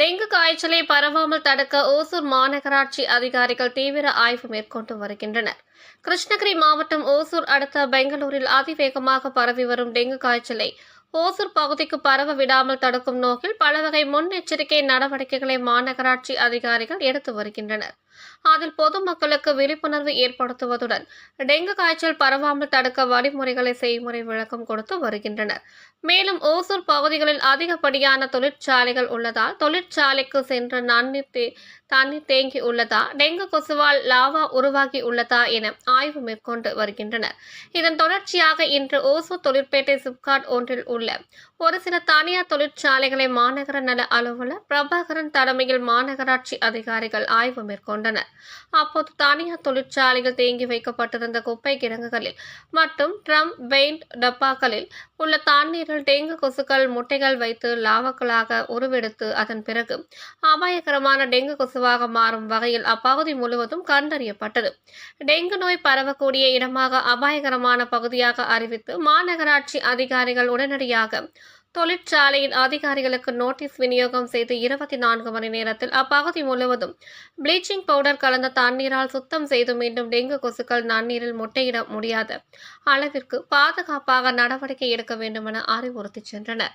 Dengue காய்ச்சலை பரவாமல் தடுக்க ஓசூர் மாநகராட்சி அதிகாரிகள் தீவிர ஆய்வு மேற்கொண்டு வருகின்றனர். கிருஷ்ணகிரி மாவட்டம் ஓசூர் அடுத்த பெங்களூரில் அதிவேகமாக பரவி வரும் டெங்கு காய்ச்சலை ஓசூர் பகுதிக்கு பரவ விடாமல் தடுக்கும் நோக்கில் பல வகை முன்னெச்சரிக்கை நடவடிக்கைகளை மாநகராட்சி அதிகாரிகள் எடுத்து வருகின்றனர். அதில் பொதுமக்களுக்கு விழிப்புணர்வு ஏற்படுத்துவதுடன் டெங்கு காய்ச்சல் பரவாமல் தடுக்க வழிமுறைகளை செய்முறை விளக்கம் கொடுத்து வருகின்றனர். மேலும் ஓசூர் பகுதிகளில் அதிகப்படியான தொழிற்சாலைகள் உள்ளதால் தொழிற்சாலைக்கு சென்ற நன்னீர் தே- தண்ணீர் தேங்கி உள்ளதா டெங்கு கொசுவால் லாவா உருவாகி உள்ளதா என ஆய்வு மேற்கொண்டு வருகின்றனர். இதன் தொடர்ச்சியாக இன்று ஓசூர் தொழிற்பேட்டை சிப்காட் ஒன்றில் உள்ள ஒரு சில தனியார் தொழிற்சாலைகளை மாநகர நல அலுவலர் பிரபாகரன் தலைமையில் மாநகராட்சி அதிகாரிகள் ஆய்வு மேற்கொண்டனர். அப்போது தனியார் தொழிற்சாலையில் தேங்கி வைக்கப்பட்டிருந்த குப்பை கிடங்குகளில் மற்றும் ட்ரம் பெயிண்ட் டப்பாக்களில் உள்ள தண்ணீரில் டெங்கு கொசுக்கள் முட்டைகள் வைத்து லாவக்களாக உருவெடுத்து அதன் பிறகு அபாயகரமான டெங்கு கொசுவாக மாறும் வகையில் அப்பகுதி முழுவதும் கண்டறியப்பட்டது. டெங்கு நோய் பரவக்கூடிய இடமாக அபாயகரமான பகுதியாக அறிவித்து மாநகராட்சி அதிகாரிகள் உடனடியாக தொழிற்சாலையின் அதிகாரிகளுக்கு நோட்டீஸ் விநியோகம் செய்து இருபத்தி நான்கு மணி நேரத்தில் அப்பகுதி முழுவதும் ப்ளீச்சிங் பவுடர் கலந்த தண்ணீரால் சுத்தம் செய்து மீண்டும் டெங்கு கொசுக்கள் நன்னீரில் முட்டையிட முடியாத. அளவிற்கு பாதுகாப்பாக நடவடிக்கை எடுக்க வேண்டும் என அறிவுறுத்தி சென்றனர்.